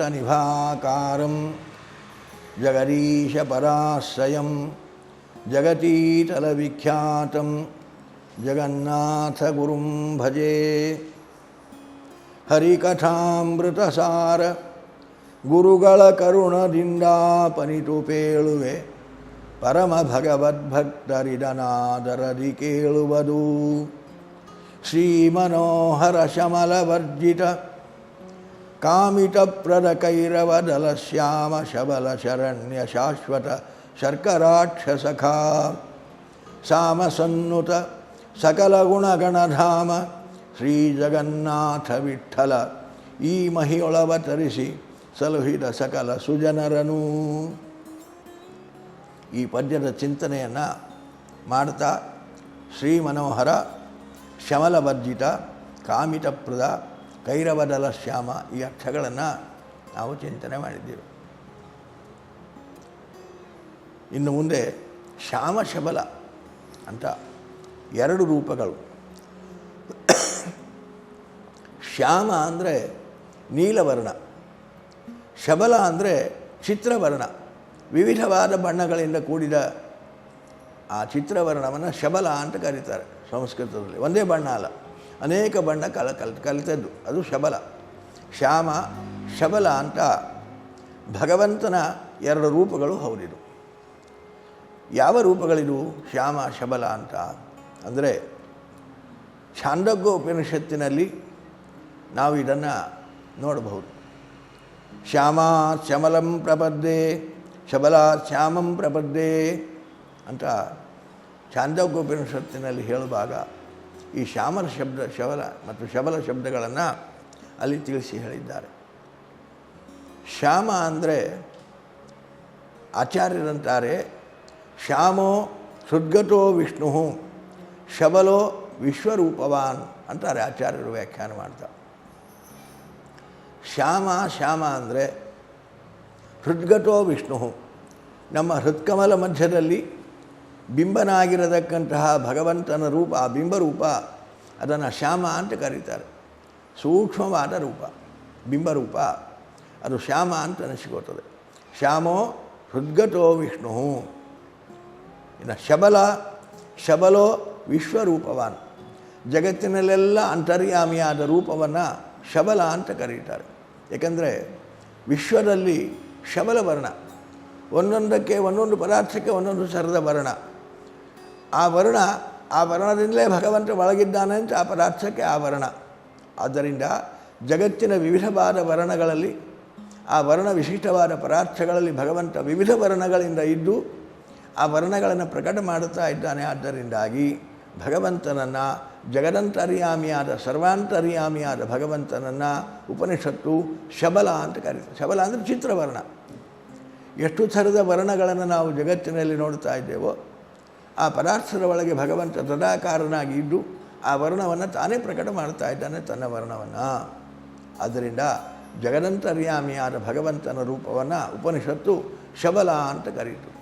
जलज्येष्ठनिभाकारं जगदीशपराश्रयं जगतीतलविख्यातं जगन्नाथगुरुं भजे ಹರಿಕಥಾಮೃತಸಾರ ಗುರುಗಳ ಕರುಣದಿಂದಾಪನಿತು ಪೇಳುವೆ ಪರಮ ಭಗವದ್ಭಕ್ತರಿದನಾದರದಿ ಕೇಳುವುದು ಶ್ರೀಮನೋಹರ ಶಮಲವರ್ಜಿತ ಕಾಮಿತಪ್ರದ ಕೈರವದಲ ಶ್ಯಾಮ ಶಬಲ ಶರಣ್ಯ ಶಾಶ್ವತ ಶರ್ಕರಾಕ್ಷಸಖ ಸಾಮಸನ್ನುತ ಸಕಲ ಗುಣಗಣಧಾಮ ಶ್ರೀ ಜಗನ್ನಾಥ ವಿಠಲ ಈ ಮಹಿಯೊಳವತರಿಸಿ ಸಲುಹಿದ ಸಕಲ ಸುಜನರನು ಈ ಪದ್ಯದ ಚಿಂತನೆಯನ್ನು ಮಾಡ್ತಾ ಶ್ರೀ ಮನೋಹರ ಶಮಲವರ್ಜಿತ ಕಾಮಿತಪ್ರದ ಕೈರವದಲ ಶ್ಯಾಮ ಈ ಅರ್ಥಗಳನ್ನು ನಾವು ಚಿಂತನೆ ಮಾಡಿದ್ದೀವಿ. ಇನ್ನು ಮುಂದೆ ಶ್ಯಾಮ ಶಬಲ ಅಂತ ಎರಡು ರೂಪಗಳು. ಶ್ಯಾಮ ಅಂದರೆ ನೀಲವರ್ಣ, ಶಬಲ ಅಂದರೆ ಚಿತ್ರವರ್ಣ. ವಿವಿಧವಾದ ಬಣ್ಣಗಳಿಂದ ಕೂಡಿದ ಆ ಚಿತ್ರವರ್ಣವನ್ನು ಶಬಲ ಅಂತ ಕರೀತಾರೆ ಸಂಸ್ಕೃತದಲ್ಲಿ. ಒಂದೇ ಬಣ್ಣ ಅಲ್ಲ. ಅನೇಕ ಬಣ್ಣ ಕಲ ಕಲ್ ಕಲಿತದ್ದು. ಅದು ಶಬಲ. ಶ್ಯಾಮ ಶಬಲ ಅಂತ ಭಗವಂತನ ಎರಡು ರೂಪಗಳು ಹೌದಿದು. ಯಾವ ರೂಪಗಳಿದು? ಶ್ಯಾಮ ಶಬಲ ಅಂತ. ಅಂದರೆ ಛಾಂದೋಗ್ಯ ಉಪನಿಷತ್ತಿನಲ್ಲಿ ನಾವು ಇದನ್ನು ನೋಡಬಹುದು. ಶ್ಯಾಮ ಶಮಲಂ ಪ್ರಪದ್ದೆ ಶಬಲ ಶ್ಯಾಮಂ ಪ್ರಪದ್ದೆ ಅಂತ ಛಾಂದೋಗ್ಯ ಉಪನಿಷತ್ತಿನಲ್ಲಿ ಹೇಳುವಾಗ ಈ ಶ್ಯಾಮಲ ಶಬ್ದ ಶಬಲ ಮತ್ತು ಶಬಲ ಶಬ್ದಗಳನ್ನು ಅಲ್ಲಿ ತಿಳಿಸಿ ಹೇಳಿದ್ದಾರೆ. ಶ್ಯಾಮ ಅಂದರೆ ಆಚಾರ್ಯರಂತಾರೆ, ಶ್ಯಾಮೋ ಸುದ್ಗತೋ ವಿಷ್ಣು ಶಬಲೋ ವಿಶ್ವರೂಪವಾನ್ ಅಂತಾರೆ ಆಚಾರ್ಯರು ವ್ಯಾಖ್ಯಾನ ಮಾಡ್ತಾರೆ ಶ್ಯಾಮ ಶ್ಯಾಮ ಅಂದರೆ ಹೃದ್ಗತೋ ವಿಷ್ಣು. ನಮ್ಮ ಹೃತ್ಕಮಲ ಮಧ್ಯದಲ್ಲಿ ಬಿಂಬನಾಗಿರತಕ್ಕಂತಹ ಭಗವಂತನ ರೂಪ, ಆ ಬಿಂಬರೂಪ ಅದನ್ನು ಶ್ಯಾಮ ಅಂತ ಕರೀತಾರೆ. ಸೂಕ್ಷ್ಮವಾದ ರೂಪ ಬಿಂಬರೂಪ ಅದು ಶ್ಯಾಮ ಅಂತ ಅನಿಸಿಕೊಳ್ತದೆ. ಶ್ಯಾಮೋ ಹೃದ್ಗತೋ ವಿಷ್ಣು. ಇನ್ನು ಶಬಲ, ಶಬಲೋ ವಿಶ್ವರೂಪವಾನ್. ಜಗತ್ತಿನಲ್ಲೆಲ್ಲ ಅಂತರ್ಯಾಮಿಯಾದ ರೂಪವನ್ನು ಶಬಲ ಅಂತ ಕರೀತಾರೆ. ಏಕೆಂದರೆ ವಿಶ್ವದಲ್ಲಿ ಶಬಲ ವರ್ಣ ಒಂದೊಂದಕ್ಕೆ ಒಂದೊಂದು ಪದಾರ್ಥಕ್ಕೆ ಒಂದೊಂದು ಸರದ ವರ್ಣ. ಆ ವರ್ಣ, ಆ ವರ್ಣದಿಂದಲೇ ಭಗವಂತ ಒಳಗಿದ್ದಾನೆ ಅಂತ ಆ ಪದಾರ್ಥಕ್ಕೆ ಆ ವರ್ಣ. ಆದ್ದರಿಂದ ಜಗತ್ತಿನ ವಿವಿಧವಾದ ವರ್ಣಗಳಲ್ಲಿ, ಆ ವರ್ಣ ವಿಶಿಷ್ಟವಾದ ಪದಾರ್ಥಗಳಲ್ಲಿ ಭಗವಂತ ವಿವಿಧ ವರ್ಣಗಳಿಂದ ಇದ್ದು, ಆ ವರ್ಣಗಳನ್ನು ಪ್ರಕಟ ಮಾಡುತ್ತಾ ಇದ್ದಾನೆ. ಆದ್ದರಿಂದಾಗಿ ಭಗವಂತನನ್ನು, ಜಗದಂತರ್ಯಾಮಿಯಾದ, ಸರ್ವಾಂತರ್ಯಾಮಿಯಾದ ಭಗವಂತನನ್ನು ಉಪನಿಷತ್ತು ಶಬಲ ಅಂತ ಕರೀತಾರೆ. ಶಬಲ ಅಂದರೆ ಚಿತ್ರವರ್ಣ ಎಷ್ಟು ಥರದ ವರ್ಣಗಳನ್ನು ನಾವು ಜಗತ್ತಿನಲ್ಲಿ ನೋಡ್ತಾ ಇದ್ದೇವೋ ಆ ಪದಾರ್ಥದ ಒಳಗೆ ಭಗವಂತ ತದಾಕಾರನಾಗಿ ಇದ್ದು ಆ ವರ್ಣವನ್ನು ತಾನೇ ಪ್ರಕಟ ಮಾಡ್ತಾ ಇದ್ದಾನೆ ತನ್ನ ವರ್ಣವನ್ನು. ಆದ್ದರಿಂದ ಜಗದಂತರ್ಯಾಮಿಯಾದ ಭಗವಂತನ ರೂಪವನ್ನು ಉಪನಿಷತ್ತು ಶಬಲ ಅಂತ ಕರೀತು.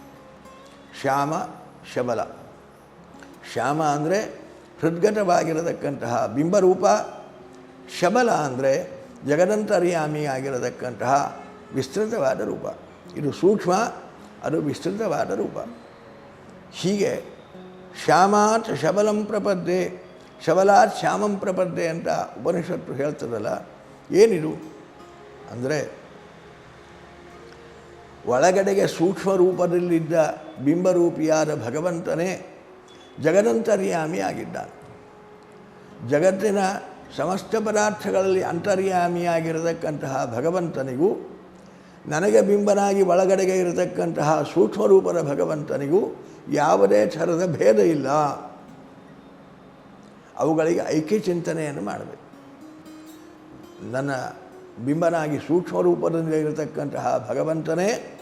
ಶ್ಯಾಮ, ಶಬಲ. ಶ್ಯಾಮ ಅಂದರೆ ಹೃದ್ಗತವಾಗಿರತಕ್ಕಂತಹ ಬಿಂಬರೂಪ. ಶಬಲ ಅಂದರೆ ಜಗದಂತರ್ಯಾಮಿ ಆಗಿರತಕ್ಕಂತಹ ವಿಸ್ತೃತವಾದ ರೂಪ. ಇದು ಸೂಕ್ಷ್ಮ, ಅದು ವಿಸ್ತೃತವಾದ ರೂಪ. ಹೀಗೆ ಶ್ಯಾಮಾತ್ ಶಬಲಂ ಪ್ರಪದ್ದೆ ಶಬಲಾತ್ ಶ್ಯಾಮಂ ಪ್ರಪದ್ದೆ ಅಂತ ಉಪನಿಷತ್ತು ಹೇಳ್ತದಲ್ಲ, ಏನಿದು? ಅಂದರೆ ಒಳಗಡೆಗೆ ಸೂಕ್ಷ್ಮ ರೂಪದಲ್ಲಿದ್ದ ಬಿಂಬರೂಪಿಯಾದ ಭಗವಂತನೇ ಜಗದಂತರ್ಯಾಮಿ ಆಗಿದ್ದಾನೆ. ಜಗತ್ತಿನ ಸಮಸ್ತ ಪದಾರ್ಥಗಳಲ್ಲಿ ಅಂತರ್ಯಾಮಿಯಾಗಿರತಕ್ಕಂತಹ ಭಗವಂತನಿಗೂ ನನಗೆ ಬಿಂಬನಾಗಿ ಒಳಗಡೆಗೆ ಇರತಕ್ಕಂತಹ ಸೂಕ್ಷ್ಮರೂಪದ ಭಗವಂತನಿಗೂ ಯಾವುದೇ ಥರದ ಭೇದ ಇಲ್ಲ. ಅವುಗಳಿಗೆ ಐಕ್ಯ ಚಿಂತನೆಯನ್ನು ಮಾಡಬೇಕು. ನನ್ನ ಬಿಂಬನಾಗಿ ಸೂಕ್ಷ್ಮ ರೂಪದಿಂದ ಇರತಕ್ಕಂತಹ ಭಗವಂತನೇ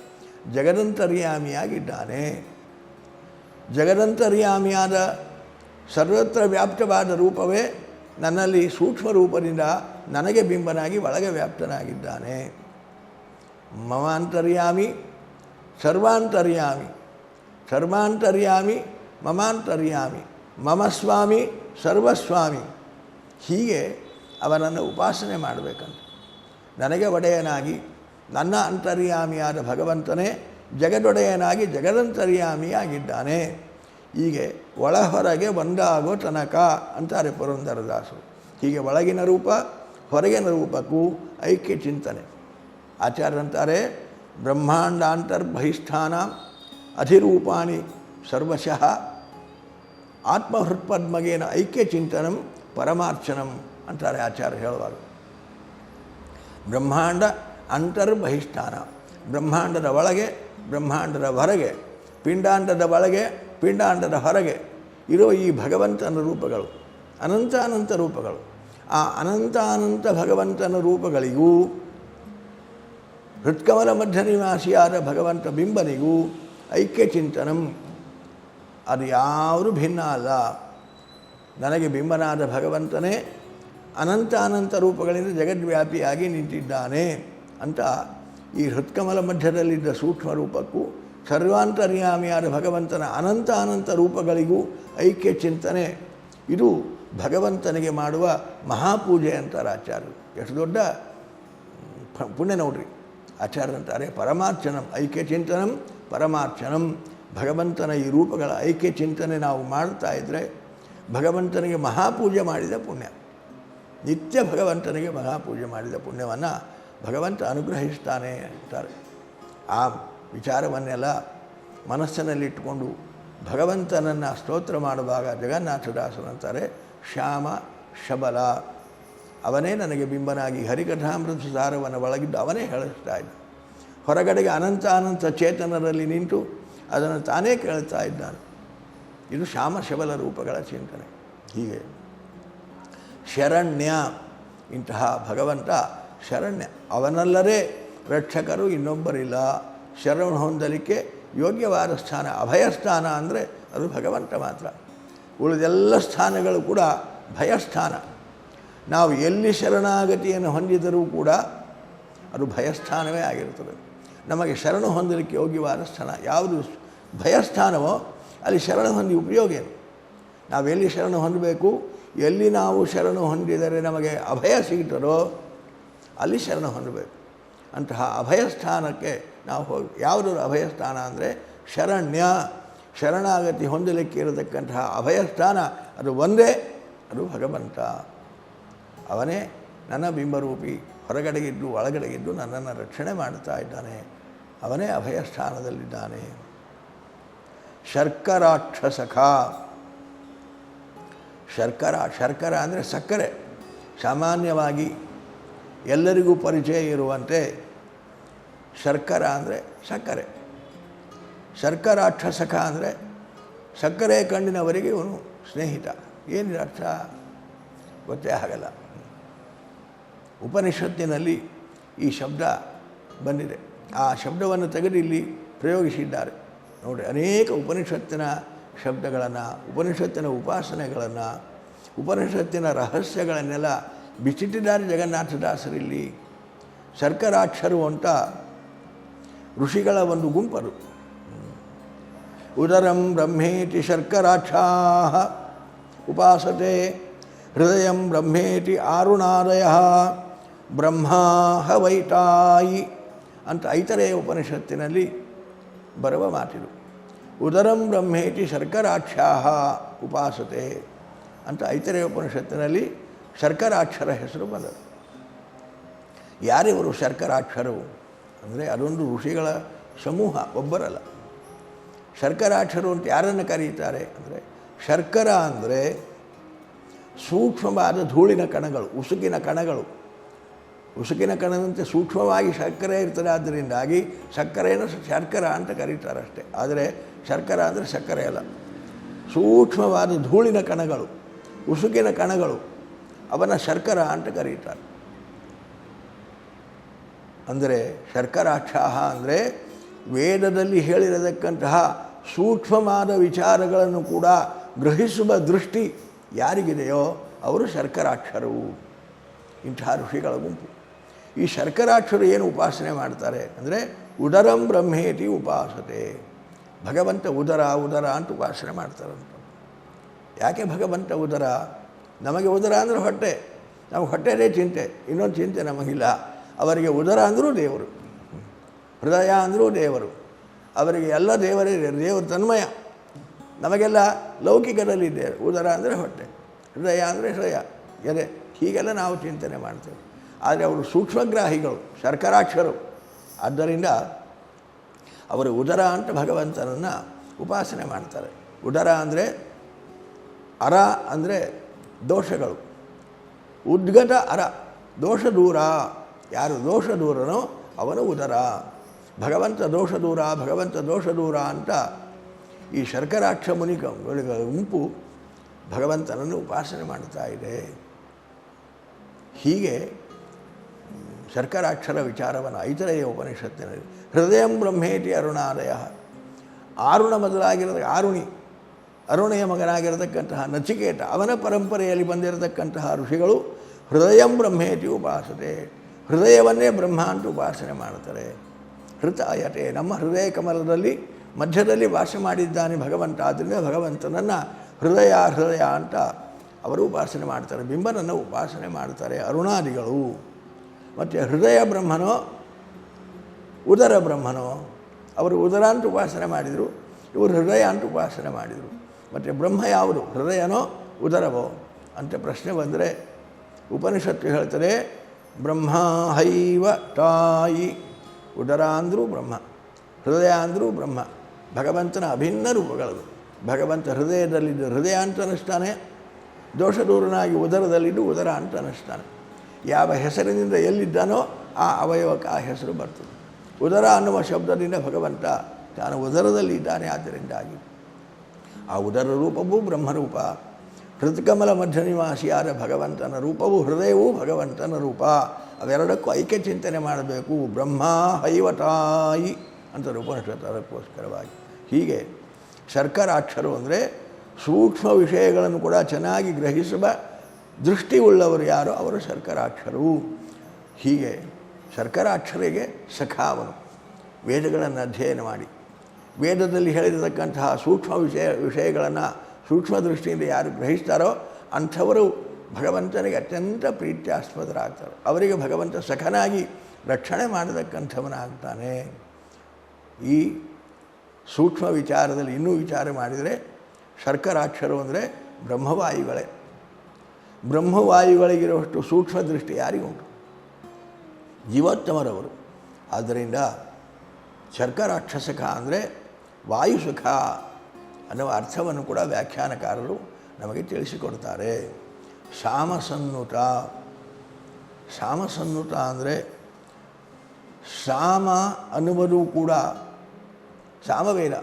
ಜಗದಂತರ್ಯಾಮಿಯಾಗಿದ್ದಾನೆ. ಜಗದಂತರ್ಯಾಮಿಯಾದ ಸರ್ವತ್ರ ವ್ಯಾಪ್ತವಾದ ರೂಪವೇ ನನ್ನಲ್ಲಿ ಸೂಕ್ಷ್ಮ ರೂಪದಿಂದ ನನಗೆ ಬಿಂಬನಾಗಿ ಒಳಗೆ ವ್ಯಾಪ್ತನಾಗಿದ್ದಾನೆ. ಮಮಾಂತರ್ಯಾಮಿ ಸರ್ವಾಂತರ್ಯಾಮಿ ಸರ್ವಾಂತರ್ಯಾಮಿ ಮಮಾಂತರ್ಯಾಮಿ ಮಮಸ್ವಾಮಿ ಸರ್ವಸ್ವಾಮಿ ಹೀಗೆ ಅವನನ್ನು ಉಪಾಸನೆ ಮಾಡಬೇಕಂತ. ನನಗೆ ಒಡೆಯನಾಗಿ, ನನ್ನ ಅಂತರ್ಯಾಮಿಯಾದ ಭಗವಂತನೇ ಜಗದೊಡೆಯನಾಗಿ, ಜಗದಂತರ್ಯಾಮಿಯಾಗಿದ್ದಾನೆ. ಹೀಗೆ ಒಳ ಹೊರಗೆ ಒಂದಾಗೋ ತನಕ ಅಂತಾರೆ ಪುರಂದರದಾಸರು. ಹೀಗೆ ಒಳಗಿನ ರೂಪ, ಹೊರಗಿನ ರೂಪಕ್ಕೂ ಐಕ್ಯ ಚಿಂತನೆ ಆಚಾರ್ಯರಂತಾರೆ ಬ್ರಹ್ಮಾಂಡಾಂತರ್ಬಹಿಷ್ಠಾನ ಅಧಿರೂಪಾಣಿ ಸರ್ವಶಃ ಆತ್ಮಹೃತ್ಪದ್ಮಗೇನ ಐಕ್ಯ ಚಿಂತನಂ ಪರಮಾರ್ಚನಂ ಅಂತಾರೆ ಆಚಾರ್ಯ ಹೇಳುವಾಗ. ಬ್ರಹ್ಮಾಂಡ ಅಂತರ್ಬಹಿಷ್ಠಾನ ಬ್ರಹ್ಮಾಂಡದ ಒಳಗೆ, ಬ್ರಹ್ಮಾಂಡದ ಹೊರಗೆ, ಪಿಂಡಾಂಡದ ಒಳಗೆ, ಪಿಂಡಾಂಡದ ಹೊರಗೆ ಇರೋ ಈ ಭಗವಂತನ ರೂಪಗಳು ಅನಂತ ಅನಂತ ರೂಪಗಳು. ಆ ಅನಂತಾನಂತ ಅನಂತ ಭಗವಂತನ ರೂಪಗಳಿಗೂ ಹೃತ್ಕಮಲ ಮಧ್ಯ ನಿವಾಸಿಯಾದ ಭಗವಂತ ಬಿಂಬನಿಗೂ ಐಕ್ಯ ಚಿಂತನಂ ಅದು ಯಾವುದು ಭಿನ್ನ ಅಲ್ಲ. ನನಗೆ ಬಿಂಬನಾದ ಭಗವಂತನೇ ಅನಂತ ಅನಂತ ರೂಪಗಳಿಂದ ಜಗದ್ವ್ಯಾಪಿಯಾಗಿ ನಿಂತಿದ್ದಾನೆ ಅಂತ ಈ ಹೃತ್ಕಮಲ ಮಧ್ಯದಲ್ಲಿದ್ದ ಸೂಕ್ಷ್ಮ ರೂಪಕ್ಕೂ ಸರ್ವಾಂತರ್ಯಾಮಿಯಾದ ಭಗವಂತನ ಅನಂತ ಅನಂತ ರೂಪಗಳಿಗೂ ಐಕ್ಯ ಚಿಂತನೆ ಇದು ಭಗವಂತನಿಗೆ ಮಾಡುವ ಮಹಾಪೂಜೆ ಅಂತಾರೆ ಆಚಾರ್ಯರು ಎಷ್ಟು ದೊಡ್ಡ ಪುಣ್ಯ ನೋಡ್ರಿ. ಆಚಾರ್ಯರಂತಾರೆ. ಪರಮಾರ್ಚನಂ ಐಕ್ಯ ಚಿಂತನಂ ಪರಮಾರ್ಚನಂ. ಭಗವಂತನ ಈ ರೂಪಗಳ ಐಕ್ಯ ಚಿಂತನೆ ನಾವು ಮಾಡ್ತಾ ಇದ್ದರೆ ಭಗವಂತನಿಗೆ ಮಹಾಪೂಜೆ ಮಾಡಿದ ಪುಣ್ಯ. ನಿತ್ಯ ಭಗವಂತನಿಗೆ ಮಹಾಪೂಜೆ ಮಾಡಿದ ಪುಣ್ಯವನ್ನು ಭಗವಂತ ಅನುಗ್ರಹಿಸ್ತಾನೆ ಅಂತಾರೆ. ಆ ವಿಚಾರವನ್ನೆಲ್ಲ ಮನಸ್ಸಿನಲ್ಲಿಟ್ಟುಕೊಂಡು ಭಗವಂತನನ್ನು ಸ್ತೋತ್ರ ಮಾಡುವಾಗ ಜಗನ್ನಾಥದಾಸರಂತಾರೆ ಶ್ಯಾಮ ಶಬಲ. ಅವನೇ ನನಗೆ ಬಿಂಬನಾಗಿ ಹರಿಕಥಾಮೃತ ಸಾರವನ್ನು ಒಳಗಿದ್ದು ಅವನೇ ಹೇಳಿಸ್ತಾ ಇದ್ದ. ಹೊರಗಡೆಗೆ ಅನಂತ ಅನಂತ ಚೇತನರಲ್ಲಿ ನಿಂತು ಅದನ್ನು ತಾನೇ ಕೇಳ್ತಾ ಇದ್ದಾನೆ. ಇದು ಶ್ಯಾಮ ಶಬಲ ರೂಪಗಳ ಚಿಂತನೆ. ಹೀಗೆ ಶರಣ್ಯ ಇಂತಹ ಭಗವಂತ ಶರಣ್ಯ. ಅವನಲ್ಲರೇ ರಕ್ಷಕರು ಇನ್ನೊಬ್ಬರಿಲ್ಲ. ಶರಣ ಹೊಂದಲಿಕ್ಕೆ ಯೋಗ್ಯವಾದ ಸ್ಥಾನ, ಅಭಯಸ್ಥಾನ ಅಂದರೆ ಅದು ಭಗವಂತ ಮಾತ್ರ. ಉಳಿದೆಲ್ಲ ಸ್ಥಾನಗಳು ಕೂಡ ಭಯಸ್ಥಾನ. ನಾವು ಎಲ್ಲಿ ಶರಣಾಗತಿಯನ್ನು ಹೊಂದಿದರೂ ಕೂಡ ಅದು ಭಯಸ್ಥಾನವೇ ಆಗಿರುತ್ತದೆ. ನಮಗೆ ಶರಣು ಹೊಂದಲಿಕ್ಕೆ ಯೋಗ್ಯವಾದ ಸ್ಥಾನ, ಯಾವುದು ಭಯಸ್ಥಾನವೋ ಅಲ್ಲಿ ಶರಣು ಹೊಂದಿ ಉಪಯೋಗ ಏನು? ನಾವೆಲ್ಲಿ ಶರಣ ಹೊಂದಬೇಕು, ಎಲ್ಲಿ ನಾವು ಶರಣ ಹೊಂದಿದರೆ ನಮಗೆ ಅಭಯ ಸಿಗುತ್ತದೋ ಅಲ್ಲಿ ಶರಣ ಹೊಂದಬೇಕು. ಅಂತಹ ಅಭಯಸ್ಥಾನಕ್ಕೆ ನಾವು ಹೋಗಿ ಯಾವುದು ಅಭಯಸ್ಥಾನ ಅಂದರೆ ಶರಣ್ಯ, ಶರಣಾಗತಿ ಹೊಂದಲಿಕ್ಕೆ ಇರತಕ್ಕಂತಹ ಅಭಯಸ್ಥಾನ ಅದು ಒಂದೇ, ಅದು ಭಗವಂತ. ಅವನೇ ನನ್ನ ಬಿಂಬರೂಪಿ, ಹೊರಗಡೆಗಿದ್ದು ಒಳಗಡೆಗಿದ್ದು ನನ್ನನ್ನು ರಕ್ಷಣೆ ಮಾಡ್ತಾ ಇದ್ದಾನೆ. ಅವನೇ ಅಭಯ ಸ್ಥಾನದಲ್ಲಿದ್ದಾನೆ ಶರ್ಕರಾಕ್ಷಸಖ. ಶರ್ಕರ ಶರ್ಕರ ಅಂದರೆ ಸಕ್ಕರೆ. ಸಾಮಾನ್ಯವಾಗಿ ಎಲ್ಲರಿಗೂ ಪರಿಚಯ ಇರುವಂತೆ ಶರ್ಕರ ಅಂದರೆ ಸಕ್ಕರೆ. ಶರ್ಕರಾಕ್ಷಸಖ ಅಂದರೆ ಸಕ್ಕರೆ ಕಂಡಿನವರಿಗೆ ಇವನು ಸ್ನೇಹಿತ. ಏನಿದೆ ಅರ್ಥ ಗೊತ್ತೇ ಆಗಲ್ಲ. ಉಪನಿಷತ್ತಿನಲ್ಲಿ ಈ ಶಬ್ದ ಬಂದಿದೆ. ಆ ಶಬ್ದವನ್ನು ತೆಗೆದು ಇಲ್ಲಿ ಪ್ರಯೋಗಿಸಿದ್ದಾರೆ. ನೋಡಿ, ಅನೇಕ ಉಪನಿಷತ್ತಿನ ಶಬ್ದಗಳನ್ನು, ಉಪನಿಷತ್ತಿನ ಉಪಾಸನೆಗಳನ್ನು, ಉಪನಿಷತ್ತಿನ ರಹಸ್ಯಗಳನ್ನೆಲ್ಲ ಬಿಚ್ಚಿಟ್ಟಿದ್ದಾರೆ ಜಗನ್ನಾಥದಾಸರಿಲ್ಲಿ ಶರ್ಕರಾಕ್ಷರು ಅಂತ ಋಷಿಗಳ ಒಂದು ಗುಂಪರು. ಉದರಂ ಬ್ರಹ್ಮೇತಿ ಶರ್ಕರಾಕ್ಷಾ ಉಪಾಸತೆ ಹೃದಯಂ ಬ್ರಹ್ಮೇತಿ ಆರುಣಾದಯ. ಬ್ರಹ್ಮಾ ಹವೈತಾಯಿ ಅಂತ ಐತರೇ ಉಪನಿಷತ್ತಿನಲ್ಲಿ ಬರುವ ಮಾತಿದು. ಉದರಂ ಬ್ರಹ್ಮೇತಿ ಶರ್ಕರಾಕ್ಷಾ ಉಪಾಸತೆ ಅಂತ ಐತರೇ ಉಪನಿಷತ್ತಿನಲ್ಲಿ ಶರ್ಕರಾಕ್ಷರ ಹೆಸರು ಬಂದರು ಯಾರಿವರು ಶರ್ಕರಾಕ್ಷರು ಅಂದರೆ ಅದೊಂದು ಋಷಿಗಳ ಸಮೂಹ, ಒಬ್ಬರಲ್ಲ. ಶರ್ಕರಾಕ್ಷರು ಅಂತ ಯಾರನ್ನು ಕರೀತಾರೆ ಅಂದರೆ ಶರ್ಕರ ಅಂದರೆ ಸೂಕ್ಷ್ಮವಾದ ಧೂಳಿನ ಕಣಗಳು, ಉಸುಕಿನ ಕಣಗಳು. ಉಸುಕಿನ ಕಣದಂತೆ ಸೂಕ್ಷ್ಮವಾಗಿ ಸಕ್ಕರೆ ಇರ್ತದೆ. ಆದ್ದರಿಂದಾಗಿ ಸಕ್ಕರೆಯನ್ನು ಶರ್ಕರ ಅಂತ ಕರೀತಾರೆ ಅಷ್ಟೇ. ಆದರೆ ಶರ್ಕರ ಅಂದರೆ ಸಕ್ಕರೆ ಅಲ್ಲ. ಸೂಕ್ಷ್ಮವಾದ ಧೂಳಿನ ಕಣಗಳು, ಉಸುಕಿನ ಕಣಗಳು ಅವನ ಶರ್ಕರ ಅಂತ ಕರೀತಾರೆ. ಅಂದರೆ ಶರ್ಕರಾಕ್ಷಾಹ ಅಂದರೆ ವೇದದಲ್ಲಿ ಹೇಳಿರತಕ್ಕಂತಹ ಸೂಕ್ಷ್ಮವಾದ ವಿಚಾರಗಳನ್ನು ಕೂಡ ಗ್ರಹಿಸುವ ದೃಷ್ಟಿ ಯಾರಿಗಿದೆಯೋ ಅವರು ಶರ್ಕರಾಕ್ಷರು. ಇಂತಹ ಋಷಿಗಳ ಗುಂಪು. ಈ ಶರ್ಕರಾಕ್ಷರು ಏನು ಉಪಾಸನೆ ಮಾಡ್ತಾರೆ ಅಂದರೆ, ಉದರಂ ಬ್ರಹ್ಮೇತಿ ಉಪಾಸತೆ. ಭಗವಂತ ಉದರ ಉದರ ಅಂತ ಉಪಾಸನೆ ಮಾಡ್ತಾರಂತ. ಯಾಕೆ ಭಗವಂತ ಉದರ? ನಮಗೆ ಉದರ ಅಂದರೆ ಹೊಟ್ಟೆ. ನಾವು ಹೊಟ್ಟೆನೇ ಚಿಂತೆ. ಇನ್ನೊಂದು ಚಿಂತೆ ನಮಗಿಲ್ಲ. ಅವರಿಗೆ ಉದರ ಅಂದರೂ ದೇವರು. ಹೃದಯ ಅಂದರೂ ದೇವರು. ಅವರಿಗೆ ಎಲ್ಲ ದೇವರೇ ದೇವರು. ತನ್ಮಯ. ನಮಗೆಲ್ಲ ಲೌಕಿಕದಲ್ಲಿ ದೇವರು ಉದರ ಅಂದರೆ ಹೊಟ್ಟೆ. ಹೃದಯ ಅಂದರೆ ಹೃದಯ. ಎದೆ ಹೀಗೆಲ್ಲ ನಾವು ಚಿಂತನೆ ಮಾಡ್ತೇವೆ. ಆದರೆ ಅವರು ಸೂಕ್ಷ್ಮಗ್ರಾಹಿಗಳು, ಶರ್ಕರಾಕ್ಷರು. ಆದ್ದರಿಂದ ಅವರು ಉದರ ಅಂತ ಭಗವಂತನನ್ನು ಉಪಾಸನೆ ಮಾಡ್ತಾರೆ. ಉದರ ಅಂದರೆ ಅರ ಅಂದರೆ ದೋಷಗಳು. ಉದ್ಗತ ಅರ ದೋಷ ದೂರ ಯಾರು ದೋಷ ದೂರನೋ ಅವನು ಉದರ. ಭಗವಂತ ದೋಷ ದೂರ ಭಗವಂತ ದೋಷ ದೂರ ಅಂತ ಈ ಶರ್ಕರಾಕ್ಷ ಮುನಿ ಗುಂಪು ಭಗವಂತನನ್ನು ಉಪಾಸನೆ ಮಾಡ್ತಾ ಇದೆ. ಹೀಗೆ ಶರ್ಕರಾಕ್ಷರ ವಿಚಾರವನ್ನು ಐತರೆಯ ಉಪನಿಷತ್ತಿನಲ್ಲಿ. ಹೃದಯ ಬ್ರಹ್ಮೇತಿ ಅರುಣಾಲಯ ಆರುಣ ಮೊದಲಾಗಿರದ, ಆರುಣಿ, ಅರುಣೆಯ ಮಗನಾಗಿರತಕ್ಕಂತಹ ನಚಿಕೇಟ ಅವನ ಪರಂಪರೆಯಲ್ಲಿ ಬಂದಿರತಕ್ಕಂತಹ ಋಷಿಗಳು ಹೃದಯಂ ಬ್ರಹ್ಮೇತಿ ಉಪಾಸತೆ, ಹೃದಯವನ್ನೇ ಬ್ರಹ್ಮ ಅಂತ ಉಪಾಸನೆ ಮಾಡ್ತಾರೆ. ಹೃತಾಯತೆ ನಮ್ಮ ಹೃದಯ ಕಮಲದಲ್ಲಿ, ಮಧ್ಯದಲ್ಲಿ ವಾಸ ಮಾಡಿದ್ದಾನೆ ಭಗವಂತ ಆದ್ದರಿಂದ ಭಗವಂತನನ್ನು ಹೃದಯ ಹೃದಯ ಅಂತ ಅವರು ಉಪಾಸನೆ ಮಾಡ್ತಾರೆ. ಬಿಂಬನನ್ನು ಉಪಾಸನೆ ಮಾಡ್ತಾರೆ ಅರುಣಾದಿಗಳು. ಮತ್ತು ಹೃದಯ ಬ್ರಹ್ಮನೋ, ಉದರ ಬ್ರಹ್ಮನೋ, ಅವರು ಉದರ ಅಂತ ಉಪಾಸನೆ ಮಾಡಿದರು, ಇವರು ಹೃದಯ ಅಂತ ಉಪಾಸನೆ ಮಾಡಿದರು. ಮತ್ತು ಬ್ರಹ್ಮ ಯಾವುದು? ಹೃದಯನೋ, ಉದರವೋ? ಅಂತ ಪ್ರಶ್ನೆ ಬಂದರೆ, ಉಪನಿಷತ್ತು ಹೇಳ್ತದೆ ಬ್ರಹ್ಮ ಹೈವ ತಾಯಿ, ಉದರ ಅಂದರೂ ಬ್ರಹ್ಮ, ಹೃದಯ ಅಂದರೂ ಬ್ರಹ್ಮ, ಭಗವಂತನ ಅಭಿನ್ನ ರೂಪಗಳು ಭಗವಂತ ಹೃದಯದಲ್ಲಿದ್ದು ಹೃದಯ ಅಂತ ಅನ್ನಿಸ್ತಾನೆ ದೋಷದೂರನಾಗಿ ಉದರದಲ್ಲಿದ್ದು ಉದರ ಅಂತ ಅನ್ನಿಸ್ತಾನೆ. ಯಾವ ಹೆಸರಿನಿಂದ ಎಲ್ಲಿದ್ದಾನೋ ಆ ಅವಯವಕ್ಕೆ ಆ ಹೆಸರು ಬರ್ತದೆ. ಉದರ ಅನ್ನುವ ಶಬ್ದದಿಂದ ಭಗವಂತ ತಾನು ಉದರದಲ್ಲಿ ಇದ್ದಾನೆ, ಆದ್ದರಿಂದಾಗಿ. ಆ ಉದರ ರೂಪವೂ ಬ್ರಹ್ಮರೂಪ. ಹೃತ್ಕಮಲ ಮಧ್ಯ ನಿವಾಸಿಯಾದ ಭಗವಂತನ ರೂಪವು ಹೃದಯವೂ ಭಗವಂತನ ರೂಪ. ಅವೆರಡಕ್ಕೂ ಐಕ್ಯ ಚಿಂತನೆ ಮಾಡಬೇಕು. ಬ್ರಹ್ಮ ಹೈವತಾಯಿ ಅಂತ ಉಪನಿಷತ್ತು ಅದಕ್ಕೋಸ್ಕರವಾಗಿ ಹೀಗೆ ಶರ್ಕರಾಕ್ಷರು ಅಂದರೆ ಸೂಕ್ಷ್ಮ ವಿಷಯಗಳನ್ನು ಕೂಡ ಚೆನ್ನಾಗಿ ಗ್ರಹಿಸುವ ದೃಷ್ಟಿ ಉಳ್ಳವರು ಯಾರು? ಅವರು ಶರ್ಕರಾಕ್ಷರು. ಹೀಗೆ ಶರ್ಕರಾಕ್ಷರಿಗೆ ಸಖಾವನು ವೇದಗಳನ್ನು ಅಧ್ಯಯನ ಮಾಡಿ. ವೇದದಲ್ಲಿ ಹೇಳಿರತಕ್ಕಂತಹ ಸೂಕ್ಷ್ಮ ವಿಷಯ, ವಿಷಯಗಳನ್ನು ಸೂಕ್ಷ್ಮ ದೃಷ್ಟಿಯಿಂದ ಯಾರು ಗ್ರಹಿಸ್ತಾರೋ ಅಂಥವರು ಭಗವಂತನಿಗೆ ಅತ್ಯಂತ ಪ್ರೀತ್ಯಾಸ್ಪದರಾಗ್ತಾರೆ. ಅವರಿಗೆ ಭಗವಂತ ಸಖನಾಗಿ ರಕ್ಷಣೆ ಮಾಡತಕ್ಕಂಥವನಾಗ್ತಾನೆ. ಈ ಸೂಕ್ಷ್ಮ ವಿಚಾರದಲ್ಲಿ ಇನ್ನೂ ವಿಚಾರ ಮಾಡಿದರೆ ಶರ್ಕರಾಕ್ಷರು ಅಂದರೆ ಬ್ರಹ್ಮವಾಯುಗಳೇ. ಬ್ರಹ್ಮವಾಯುಗಳಿಗಿರುವಷ್ಟು ಸೂಕ್ಷ್ಮ ದೃಷ್ಟಿ ಯಾರಿಗುಂಟು ಜೀವೋತ್ತಮರವರು. ಆದ್ದರಿಂದ ಶರ್ಕರಾಕ್ಷಸಕ ಅಂದರೆ ವಾಯುಸುಖ ಅನ್ನುವ ಅರ್ಥವನ್ನು ಕೂಡ ವ್ಯಾಖ್ಯಾನಕಾರರು ನಮಗೆ ತಿಳಿಸಿಕೊಡ್ತಾರೆ. ಶಾಮಸನ್ನುತ. ಶಾಮಸನ್ನುತ ಅಂದರೆ ಶಾಮ ಅನ್ನುವುದು ಕೂಡ ಸಾಮವೇದ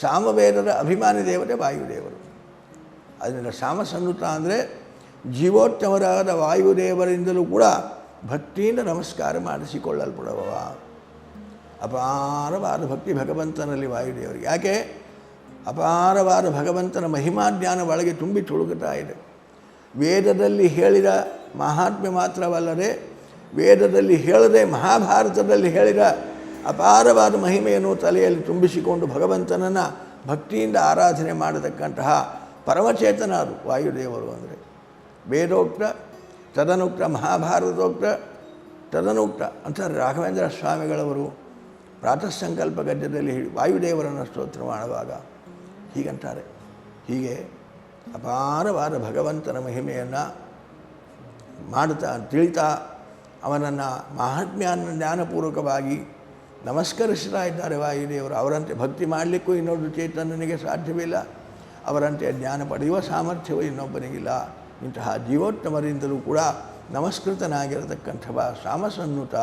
ಸಾಮವೇದದ ಅಭಿಮಾನಿ ದೇವತೆ ವಾಯುದೇವರು. ಅದರಿಂದ ಶಾಮಸನ್ನುತ ಅಂದರೆ ಜೀವೋತ್ತಮರಾದ ವಾಯುದೇವರಿಂದಲೂ ಕೂಡ ಭಕ್ತಿಯಿಂದ ನಮಸ್ಕಾರ ಮಾಡಿಸಿಕೊಳ್ಳಲ್ಪಡುವವ. ಅಪಾರವಾದ ಭಕ್ತಿ ಭಗವಂತನಲ್ಲಿ ವಾಯುದೇವರಿಗೆ. ಯಾಕೆ? ಅಪಾರವಾದ ಭಗವಂತನ ಮಹಿಮಾ ಜ್ಞಾನ ಒಳಗೆ ತುಂಬಿ ತುಳುಕುತ್ತಾ ಇದೆ. ವೇದದಲ್ಲಿ ಹೇಳಿದ ಮಹಾತ್ಮೆ ಮಾತ್ರವಲ್ಲದೆ ವೇದದಲ್ಲಿ ಹೇಳದೆ ಮಹಾಭಾರತದಲ್ಲಿ ಹೇಳಿದ ಅಪಾರವಾದ ಮಹಿಮೆಯನ್ನು ತಲೆಯಲ್ಲಿ ತುಂಬಿಸಿಕೊಂಡು ಭಗವಂತನನ್ನು ಭಕ್ತಿಯಿಂದ ಆರಾಧನೆ ಮಾಡತಕ್ಕಂತಹ ಪರಮಚೇತನ ಅದು ವಾಯುದೇವರು ಅಂದರೆ. ವೇದೋಕ್ತ, ತದನುಕ್ತ, ಮಹಾಭಾರತೋಕ್ತ, ತದನುಕ್ತ, ಅಂತ ರಾಘವೇಂದ್ರ ಸ್ವಾಮಿಗಳವರು ಪ್ರಾತಃ ಸಂಕಲ್ಪ ಗದ್ಯದಲ್ಲಿ ವಾಯುದೇವರನ್ನು ಸ್ತೋತ್ರ ಮಾಡುವಾಗ ಹೀಗಂತಾರೆ. ಹೀಗೆ ಅಪಾರವಾದ ಭಗವಂತನ ಮಹಿಮೆಯನ್ನು ಮಾಡುತ್ತಾ, ತಿಳಿತಾ, ಅವನನ್ನು ಮಹಾತ್ಮ್ಯಾನ ಜ್ಞಾನಪೂರ್ವಕವಾಗಿ ನಮಸ್ಕರಿಸ್ತಾ ಇದ್ದಾರೆ ವಾಯುದೇವರು. ಅವರಂತೆ ಭಕ್ತಿ ಮಾಡಲಿಕ್ಕೂ ಇನ್ನೊಂದು ಚೇತನನಿಗೆ ಸಾಧ್ಯವಿಲ್ಲ ಅವರಂತೆ ಜ್ಞಾನ ಪಡೆಯುವ ಸಾಮರ್ಥ್ಯವೂ ಇನ್ನೊಬ್ಬನಿಗಿಲ್ಲ. ಇಂತಹ ಜೀವೋತ್ತಮರಿಂದಲೂ ಕೂಡ ನಮಸ್ಕೃತನಾಗಿರತಕ್ಕಂಥವ ಸಾಮಸನ್ನುತ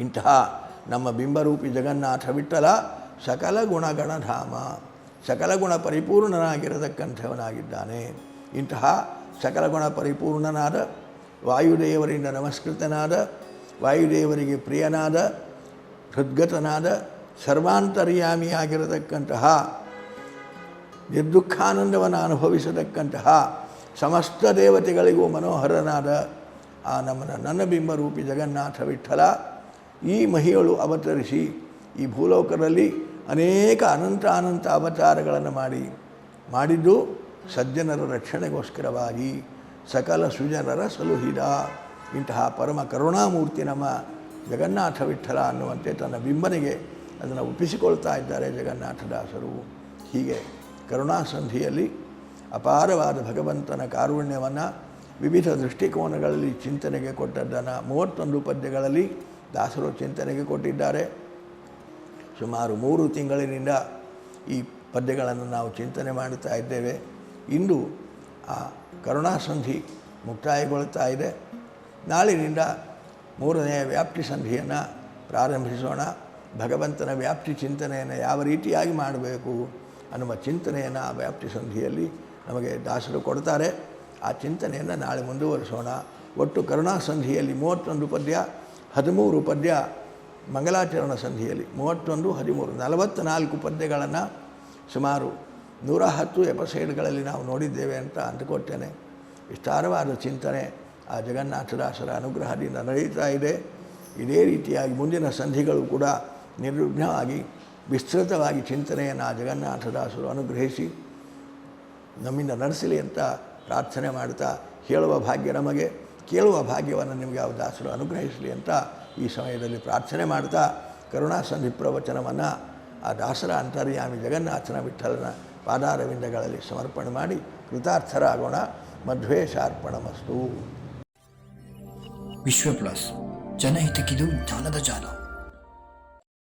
ಇಂತಹ ನಮ್ಮ ಬಿಂಬರೂಪಿ ಜಗನ್ನಾಥ ವಿಠಲ ಸಕಲ ಗುಣಗಣಧಾಮ, ಸಕಲ ಗುಣ ಪರಿಪೂರ್ಣನಾಗಿರತಕ್ಕಂಥವನಾಗಿದ್ದಾನೆ. ಇಂತಹ ಸಕಲ ಗುಣ ಪರಿಪೂರ್ಣನಾದ, ವಾಯುದೇವರಿಂದ ನಮಸ್ಕೃತನಾದ, ವಾಯುದೇವರಿಗೆ ಪ್ರಿಯನಾದ, ಹೃದ್ಗತನಾದ, ಸರ್ವಾಂತರ್ಯಾಮಿಯಾಗಿರತಕ್ಕಂತಹ ನಿರ್ದುಃಖಾನಂದವನ್ನು ಅನುಭವಿಸತಕ್ಕಂತಹ ಸಮಸ್ತ ದೇವತೆಗಳಿಗೂ ಮನೋಹರನಾದ ಆ ನಮ್ಮನ ನನ್ನ ಬಿಂಬರೂಪಿ ಜಗನ್ನಾಥ ವಿಠಲ. ಈ ಮಹಿಯಳು ಅವತರಿಸಿ ಈ ಭೂಲೋಕದಲ್ಲಿ ಅನೇಕ ಅನಂತ ಅನಂತ ಅವತಾರಗಳನ್ನು ಮಾಡಿ, ಮಾಡಿದ್ದು ಸಜ್ಜನರ ರಕ್ಷಣೆಗೋಸ್ಕರವಾಗಿ ಸಕಲ ಸುಜನರ ಸಲುಹಿದ. ಇಂತಹ ಪರಮ ಕರುಣಾಮೂರ್ತಿ ನಮ್ಮ ಜಗನ್ನಾಥ ವಿಠಲ ಅನ್ನುವಂತೆ ತನ್ನ ಬಿಂಬನಿಗೆ ಅದನ್ನು ಒಪ್ಪಿಸಿಕೊಳ್ತಾ ಇದ್ದಾರೆ ಜಗನ್ನಾಥದಾಸರು ಹೀಗೆ ಕರುಣಾಸಂಧಿಯಲ್ಲಿ ಅಪಾರವಾದ ಭಗವಂತನ ಕಾರುಣ್ಯವನ್ನು ವಿವಿಧ ದೃಷ್ಟಿಕೋನಗಳಲ್ಲಿ ಚಿಂತನೆಗೆ ಕೊಟ್ಟದ್ದನ್ನು ಮೂವತ್ತೊಂದು ಪದ್ಯಗಳಲ್ಲಿ ದಾಸರು ಚಿಂತನೆಗೆ ಕೊಟ್ಟಿದ್ದಾರೆ. ಸುಮಾರು ಮೂರು ತಿಂಗಳಿನಿಂದ ಈ ಪದ್ಯಗಳನ್ನು ನಾವು ಚಿಂತನೆ ಮಾಡುತ್ತಾ ಇದ್ದೇವೆ. ಇಂದು ಆ ಕರುಣಾಸಂಧಿ ಮುಕ್ತಾಯಗೊಳ್ಳುತ್ತಾ ಇದೆ. ನಾಳಿನಿಂದ ಮೂರನೆಯ ವ್ಯಾಪ್ತಿ ಸಂಧಿಯನ್ನು ಪ್ರಾರಂಭಿಸೋಣ. ಭಗವಂತನ ವ್ಯಾಪ್ತಿ ಚಿಂತನೆಯನ್ನು ಯಾವ ರೀತಿಯಾಗಿ ಮಾಡಬೇಕು ಅನ್ನುವ ಚಿಂತನೆಯನ್ನು ಆ ವ್ಯಾಪ್ತಿ ಸಂಧಿಯಲ್ಲಿ ನಮಗೆ ದಾಸರು ಕೊಡ್ತಾರೆ. ಆ ಚಿಂತನೆಯನ್ನು ನಾಳೆ ಮುಂದುವರಿಸೋಣ. ಒಟ್ಟು ಕರುಣಾ ಸಂಧಿಯಲ್ಲಿ ಮೂವತ್ತೊಂದು ಪದ್ಯ, ಹದಿಮೂರು ಪದ್ಯ ಮಂಗಲಾಚರಣ ಸಂಧಿಯಲ್ಲಿ ಮೂವತ್ತೊಂದು, ಹದಿಮೂರು ನಲವತ್ತ ನಾಲ್ಕು ಪದ್ಯಗಳನ್ನು ಸುಮಾರು ನೂರ ಹತ್ತು ಎಪಸೈಡ್ಗಳಲ್ಲಿ ನಾವು ನೋಡಿದ್ದೇವೆ ಅಂತ ಅಂದುಕೊಳ್ತೇನೆ ವಿಸ್ತಾರವಾದ ಚಿಂತನೆ ಆ ಜಗನ್ನಾಥದಾಸರ ಅನುಗ್ರಹದಿಂದ ನಡೀತಾ ಇದೆ. ಇದೇ ರೀತಿಯಾಗಿ ಮುಂದಿನ ಸಂಧಿಗಳು ಕೂಡ ನಿರ್ವಿಘ್ನವಾಗಿ, ವಿಸ್ತೃತವಾಗಿ ಚಿಂತನೆಯನ್ನು ಆ ಜಗನ್ನಾಥದಾಸರು ಅನುಗ್ರಹಿಸಿ ನಮ್ಮಿಂದ ನಡೆಸಲಿ ಅಂತ ಪ್ರಾರ್ಥನೆ ಮಾಡ್ತಾ ಹೇಳುವ ಭಾಗ್ಯ ನಮಗೆ, ಕೇಳುವ ಭಾಗ್ಯವನ್ನು ನಿಮಗೆ ಯಾವ ದಾಸರು ಅನುಗ್ರಹಿಸಲಿ ಅಂತ ಈ ಸಮಯದಲ್ಲಿ ಪ್ರಾರ್ಥನೆ ಮಾಡ್ತಾ ಕರುಣಾಸಂಧಿ ಪ್ರವಚನವನ್ನು ಆ ದಾಸರ ಅಂತರ್ಯಾಮಿ ಜಗನ್ನಾಥನ ವಿಠಲನ ಪಾದಾರವಿಂದಗಳಲ್ಲಿ ಸಮರ್ಪಣೆ ಮಾಡಿ ಕೃತಾರ್ಥರಾಗೋಣ. ಮಧ್ವೇಶಾರ್ಪಣಮಸ್ತು ವಿಶ್ವ ಪ್ಲಸ್ ಜನಹಿತಕ್ಕಿದು ಜಾಲದ ಜಾಲ.